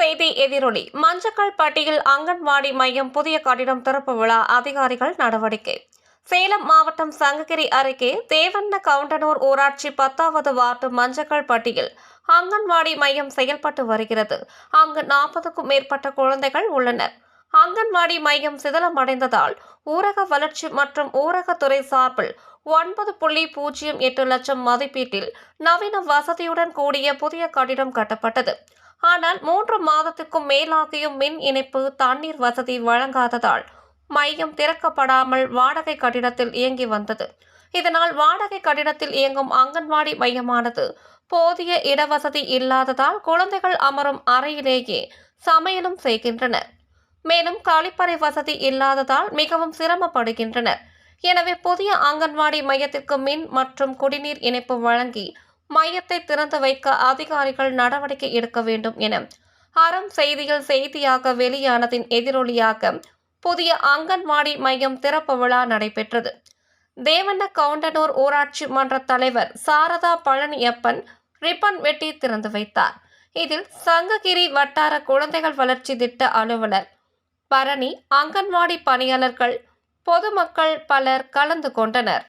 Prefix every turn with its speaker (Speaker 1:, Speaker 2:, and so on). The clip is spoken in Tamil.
Speaker 1: செய்தி எதிரொலி. மஞ்சக்கல் பட்டியில் அங்கன்வாடி மையம் புதிய கட்டிடம் திறப்பு விழா அதிகாரிகள் நடவடிக்கை. சேலம் மாவட்டம் சங்ககிரி அருகே தேவண்ண கவுண்டனூர் ஊராட்சி பத்தாவது வார்டு மஞ்சக்கல் பட்டியில் அங்கன்வாடி மையம் செயல்பட்டு வருகிறது. அங்கு நாற்பதுக்கும் மேற்பட்ட குழந்தைகள் உள்ளனர். அங்கன்வாடி மையம் சிதிலமடைந்ததால் ஊரக வளர்ச்சி மற்றும் ஊரகத்துறை சார்பில் ஒன்பது புள்ளி பூஜ்ஜியம் எட்டு லட்சம் மதிப்பீட்டில் நவீன வசதியுடன் கூடிய புதிய கட்டிடம் கட்டப்பட்டது. ஆனால் மூன்று மாதத்துக்கும் மேலாகியும் மின் இணைப்பு தண்ணீர் வசதி வழங்காததால் மையம் திறக்கப்படாமல் வாடகை கட்டிடத்தில் இயங்கி வந்தது. இதனால் வாடகை கட்டிடத்தில் இயங்கும் அங்கன்வாடி மையமானது போதிய இடவசதி இல்லாததால் குழந்தைகள் அமரும் அறையிலேயே சமையலும் செய்கின்றனர். மேலும் கழிப்பறை வசதி இல்லாததால் மிகவும் சிரமப்படுகின்றனர். எனவே புதிய அங்கன்வாடி மையத்திற்கு மின் மற்றும் குடிநீர் இணைப்பு வழங்கி மையத்தை திறந்து வைக்க அதிகாரிகள் நடவடிக்கை எடுக்க வேண்டும் என அறம் செய்தியில் செய்தியாக வெளியானதின் எதிரொலியாக புதிய அங்கன்வாடி மையம் திறப்பு விழா நடைபெற்றது. தேவண்ண கவுண்டனூர் ஊராட்சி மன்ற தலைவர் சாரதா பழனியப்பன் ரிப்பன் வெட்டி திறந்து வைத்தார். இதில் சங்ககிரி வட்டார குழந்தைகள் வளர்ச்சி திட்ட அலுவலர் பரணி அங்கன்வாடி பணியாளர்கள் பொதுமக்கள் பலர் கலந்து கொண்டனர்.